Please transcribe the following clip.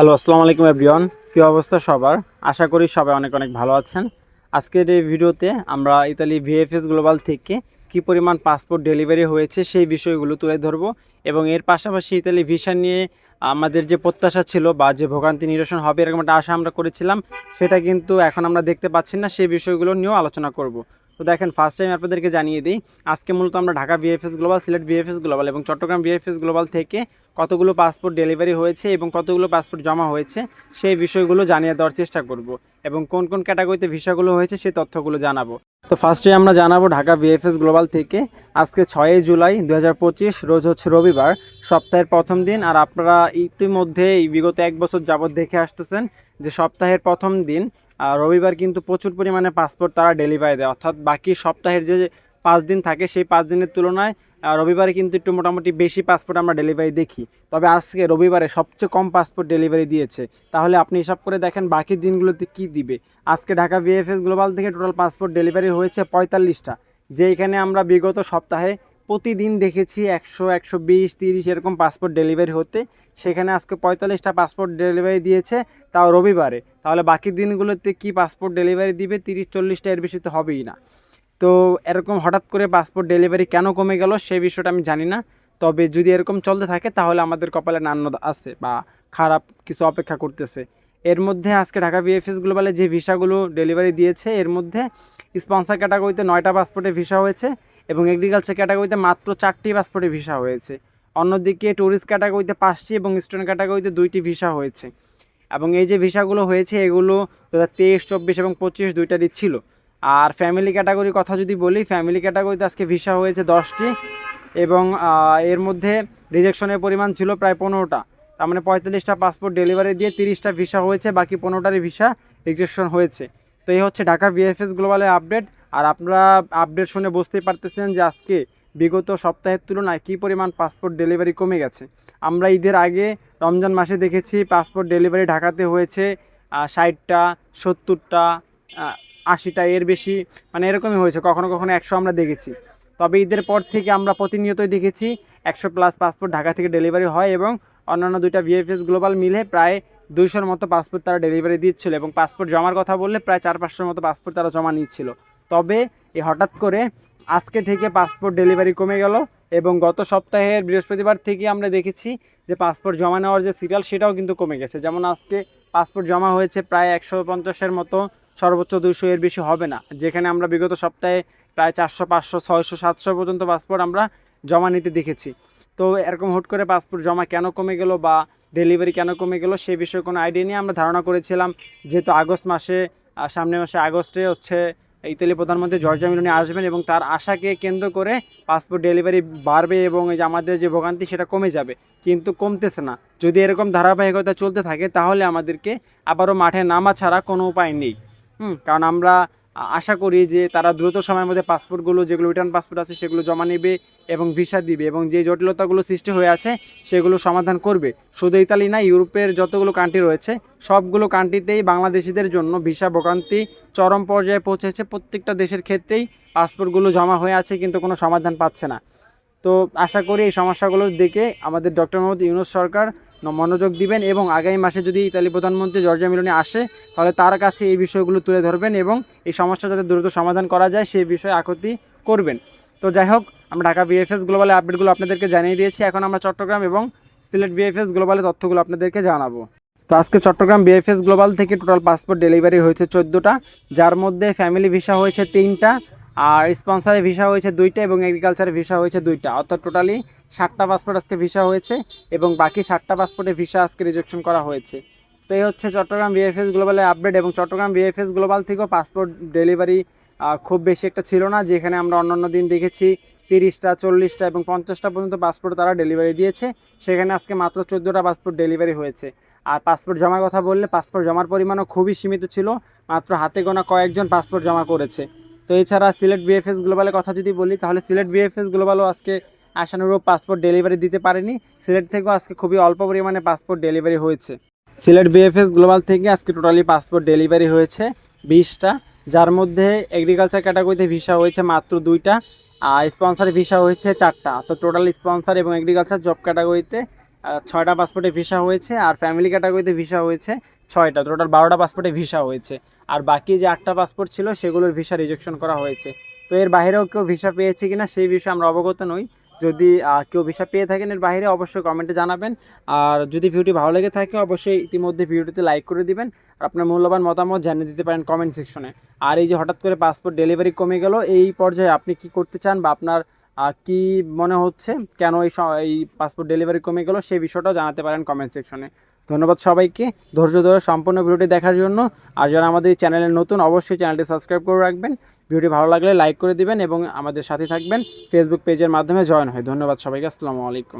Hello, আসসালামু আলাইকুম everyone. কী অবস্থা সবার? আশা করি সবাই অনেক অনেক ভালো আছেন। আজকের এই ভিডিওতে আমরা ইতালি ভিএফএস গ্লোবাল থেকে কি পরিমাণ পাসপোর্ট ডেলিভারি হয়েছে সেই বিষয়গুলো তুলে ধরবো এবং এর পাশাপাশি ইতালি ভিসা নিয়ে আমাদের যে প্রত্যাশা ছিল বা যে ভোগান্তি নিরসন হবে এরকম একটা আশা আমরা করেছিলাম, সেটা কিন্তু এখন আমরা দেখতে পাচ্ছি না, সেই বিষয়গুলো নিয়েও আলোচনা করব। তো দেখেন ফার্স্ট টাইম আপনাদেরকে জানিয়ে দিই, আজকে মূলত আমরা Dhaka BFS global Sylhet BFS global এবং চট্টগ্রাম বিএফএস গ্লোবাল থেকে কতগুলো পাসপোর্ট ডেলিভারি হয়েছে এবং কতগুলো পাসপোর্ট জমা হয়েছে সেই বিষয়গুলো জানিয়ে দেওয়ার চেষ্টা করব এবং কোন কোন ক্যাটাগরিতে ভিসাগুলো হয়েছে সেই তথ্যগুলো জানাব। তো ফার্স্টে আমরা জানাব ঢাকা বিএফএস গ্লোবাল থেকে আজকে ছয়ই জুলাই দু হাজার পঁচিশ, রোজ হচ্ছে রবিবার, সপ্তাহের প্রথম দিন আর আপনারা ইতিমধ্যে বিগত এক বছর যাবৎ দেখে আসতেছেন যে সপ্তাহের প্রথম দিন রবিবার কিন্তু প্রচুর পরিমাণে পাসপোর্ট তারা ডেলিভারি দেয়। অর্থাৎ বাকি সপ্তাহের যে পাঁচ দিন থাকে, সেই পাঁচ দিনের তুলনায় রবিবারে কিন্তু একটু মোটামুটি বেশি পাসপোর্ট আমরা ডেলিভারি দেখি। তবে আজকে রবিবারে সবচেয়ে কম পাসপোর্ট ডেলিভারি দিয়েছে। তাহলে আপনি হিসাব করে দেখেন বাকি দিনগুলোতে কি দিবে। আজকে ঢাকা বিএফএস গ্লোবাল থেকে টোটাল পাসপোর্ট ডেলিভারি হয়েছে পঁয়তাল্লিশটা। যে এখানে আমরা বিগত সপ্তাহে প্রতিদিন দেখেছি একশো একশো বিশ, তিরিশ এরকম পাসপোর্ট ডেলিভারি হতে। সেখানে আজকে পঁয়তাল্লিশটা পাসপোর্ট ডেলিভারি দিয়েছে, তাও রবিবারে। তাহলে বাকি দিনগুলোতে কি পাসপোর্ট ডেলিভারি দিবে? তিরিশ, চল্লিশটা এর বেশি তো হবেই না। তো এরকম হঠাৎ করে পাসপোর্ট ডেলিভারি কেন কমে গেল সেই বিষয়টা আমি জানি না। তবে যদি এরকম চলতে থাকে, তাহলে আমাদের কপালে নান্য আছে বা খারাপ কিছু অপেক্ষা করতেছে। এর মধ্যে আজকে ঢাকা বিএফএস গ্লোবালে যে ভিসাগুলো ডেলিভারি দিয়েছে, এর মধ্যে স্পন্সর ক্যাটাগরিতে নয়টা পাসপোর্টে ভিসা হয়েছে এবং এগ্রিকালচার ক্যাটাগরিতে মাত্র চারটি পাসপোর্টে ভিসা হয়েছে। অন্যদিকে ট্যুরিস্ট ক্যাটাগরিতে পাঁচটি এবং স্টুডেন্ট ক্যাটাগরিতে দুইটি ভিসা হয়েছে। এবং এই যে ভিসাগুলো হয়েছে, এগুলো দু হাজার তেইশ, চব্বিশ এবং পঁচিশ দুইটারই ছিল আর ফ্যামিলি ক্যাটাগরির কথা যদি বলি ফ্যামিলি ক্যাটাগরিতে আজকে ভিসা হয়েছে দশটি এবং এর মধ্যে রিজেকশনের পরিমাণ ছিল প্রায় পনেরোটা। তার মানে পঁয়তাল্লিশটা পাসপোর্ট ডেলিভারি দিয়ে তিরিশটা ভিসা হয়েছে, বাকি পনেরোটারই ভিসা রিজেকশন হয়েছে। তো এই হচ্ছে ঢাকা বিএফএস গ্লোবালের আপডেট আর আপনারা আপডেট শুনে বুঝতেই পারতেছেন যে আজকে বিগত সপ্তাহের তুলনায় কী পরিমাণ পাসপোর্ট ডেলিভারি কমে গেছে। আমরা ঈদের আগে রমজান মাসে দেখেছি পাসপোর্ট ডেলিভারি ঢাকাতে হয়েছে ষাটটা, সত্তরটা আশিটা এর বেশি মানে এরকমই হয়েছে, কখনো কখনো একশো আমরা দেখেছি। তবে ঈদের পর থেকে আমরা প্রতিনিয়তই দেখেছি একশো প্লাস পাসপোর্ট ঢাকা থেকে ডেলিভারি হয় এবং অন্যান্য দুইটা ভিএফএস গ্লোবাল মিলে প্রায় দুইশোর মতো পাসপোর্ট তারা ডেলিভারি দিচ্ছিল এবং পাসপোর্ট জমার কথা বললে প্রায় চার পাঁচশোর মতো পাসপোর্ট তারা জমা নিচ্ছিল। তবে এই হঠাৎ করে আজকে থেকে পাসপোর্ট ডেলিভারি কমে গেল এবং গত সপ্তাহের বৃহস্পতিবার থেকে আমরা দেখেছি যে পাসপোর্ট জমা নেওয়ার যে সিরিয়াল সেটাও কিন্তু কমে গেছে। যেমন আজকে পাসপোর্ট জমা হয়েছে প্রায় একশো পঞ্চাশের মতো, সর্বোচ্চ দুশো এর বেশি হবে না। যেখানে আমরা বিগত সপ্তাহে প্রায় চারশো, পাঁচশো, ছয়শো, সাতশো পর্যন্ত পাসপোর্ট আমরা জমা নিতে দেখেছি। তো এরকম হুট করে পাসপোর্ট জমা কেন কমে গেল বা ডেলিভারি কেন কমে গেল সে বিষয়ে কোনো আইডিয়া নিয়ে আমরা ধারণা করেছিলাম। যেহেতু আগস্ট মাসে আহ, সামনের মাসে আগস্টে হচ্ছে ইতালি প্রধানমন্ত্রী জর্জা মিলনি আসবেন এবং তার আশাকে কেন্দ্র করে পাসপোর্ট ডেলিভারি বাড়বে এবং এই যে আমাদের যে ভোগান্তি সেটা কমে যাবে। কিন্তু কমতেছে না। যদি এরকম ধারাবাহিকতা চলতে থাকে তাহলে আমাদেরকে আবারও মাঠে নামা ছাড়া কোনো উপায় নেই। হুম কারণ আমরা আশা করি যে তারা দ্রুত সময়ের মধ্যে পাসপোর্টগুলো, যেগুলো রিটার্ন পাসপোর্ট আছে, সেগুলো জমা নেবে এবং ভিসা দিবে এবং যে জটিলতাগুলো সৃষ্টি হয়ে আছে, সেগুলো সমাধান করবে। শুধু ইতালি না, ইউরোপের যতগুলো কান্ট্রি রয়েছে, সবগুলো কান্ট্রিতেই বাংলাদেশিদের জন্য ভিসা ভোগান্তি চরম পর্যায়ে পৌঁছেছে। প্রত্যেকটা দেশের ক্ষেত্রেই পাসপোর্টগুলো জমা হয়ে আছে, কিন্তু কোনো সমাধান পাচ্ছে না। তো আশা করি এই সমস্যাগুলোর দেখে আমাদের ডক্টর মোহাম্মদ ইউনুস সরকার মনোযোগ দিবেন এবং আগামী মাসে যদি ইতালি প্রধানমন্ত্রী জর্জিয়া মিলনে আসে, তাহলে তার কাছে এই বিষয়গুলো তুলে ধরবেন এবং এই সমস্যা যাতে দ্রুত সমাধান করা যায়, সেই বিষয়ে আকতি করবেন। তো যাই হোক, আমরা ঢাকা বিএফএস গ্লোবালের আপডেটগুলো আপনাদেরকে জানিয়ে দিয়েছি। এখন আমরা চট্টগ্রাম এবং সিলেট বিএফএস গ্লোবালের তথ্যগুলো আপনাদেরকে জানাব। তো আজকে চট্টগ্রাম বিএফএস গ্লোবাল থেকে টোটাল পাসপোর্ট ডেলিভারি হয়েছে চোদ্দোটা। যার মধ্যে ফ্যামিলি ভিসা হয়েছে তিনটা। আর স্পন্সারের ভিসা হয়েছে দুইটা এবং এগ্রিকালচারের ভিসা হয়েছে দুইটা। অর্থাৎ টোটালি ষাটটা পাসপোর্ট আজকে ভিসা হয়েছে এবং বাকি ষাটটা পাসপোর্টে ভিসা আজকে রিজেকশন করা হয়েছে। তো এই হচ্ছে চট্টগ্রাম বিএফএস গ্লোবালের আপডেট এবং চট্টগ্রাম বিএফএস গ্লোবাল থেকেও পাসপোর্ট ডেলিভারি খুব বেশি একটা ছিল না, যেখানে আমরা অন্যান্য দিন দেখেছি তিরিশটা, চল্লিশটা এবং পঞ্চাশটা পর্যন্ত পাসপোর্ট তারা ডেলিভারি দিয়েছে। সেখানে আজকে মাত্র চোদ্দোটা পাসপোর্ট ডেলিভারি হয়েছে। আর পাসপোর্ট জমার কথা বললে পাসপোর্ট জমার পরিমাণও খুবই সীমিত ছিল, মাত্র হাতে গোনা কয়েকজন পাসপোর্ট জমা করেছে। তো এছাড়া সিলেট বিএফএস গ্লোবালের কথা যদি বলি, তাহলে সিলেট বিএফএস গ্লোবালও আজকে আশানুরূপ পাসপোর্ট ডেলিভারি দিতে পারেনি। সিলেট থেকেও আজকে খুবই অল্প পরিমাণে পাসপোর্ট ডেলিভারি হয়েছে। সিলেট বিএফএস গ্লোবাল থেকে আজকে টোটালি পাসপোর্ট ডেলিভারি হয়েছে বিশটা, যার মধ্যে এগ্রিকালচার ক্যাটাগরিতে ভিসা হয়েছে মাত্র দুইটা, আর স্পন্সর ভিসা হয়েছে চারটা। তো টোটাল স্পন্সর এবং এগ্রিকালচার জব ক্যাটাগরিতে ছয়টা পাসপোর্টে ভিসা হয়েছে, আর ফ্যামিলি ক্যাটাগরিতে ভিসা হয়েছে ছয়টা টোটাল বারোটা পাসপোর্টে ভিসা হয়েছে। আর বাকি যে আটটা পাসপোর্ট ছিল, সেগুলোর ভিসা রিজেকশন করা হয়েছে। তো এর বাইরেও কেউ ভিসা পেয়েছে কি না সেই বিষয়ে আমরা অবগত নই। যদি কেউ ভিসা পেয়ে থাকেন এর বাইরে, অবশ্যই কমেন্টে জানাবেন। আর যদি ভিডিওটি ভালো লেগে থাকে, অবশ্যই ইতিমধ্যে ভিডিওটিতে লাইক করে দিবেন। আর আপনার মূল্যবান মতামত জানিয়ে দিতে পারেন কমেন্ট সেকশনে আর এই যে হঠাৎ করে পাসপোর্ট ডেলিভারি কমে গেল, এই পর্যায়ে আপনি কি করতে চান বা আপনার কি মনে হচ্ছে, কেন এই এই পাসপোর্ট ডেলিভারি কমে গেল, সেই বিষয়টাও জানাতে পারেন কমেন্ট সেকশনে ধন্যবাদ সবাইকে। ধৈর্য ধরে সম্পূর্ণ ভিডিওটি দেখার জন্য। আর যারা আমাদের চ্যানেলে নতুন, অবশ্যই চ্যানেলটি সাবস্ক্রাইব করে রাখবেন। ভিডিওটি ভালো লাগলে লাইক করে দিবেন এবং আমাদের সাথে থাকবেন। ফেসবুক পেজের মাধ্যমে জয়েন হয়। ধন্যবাদ সবাইকে। আসসালামু আলাইকুম।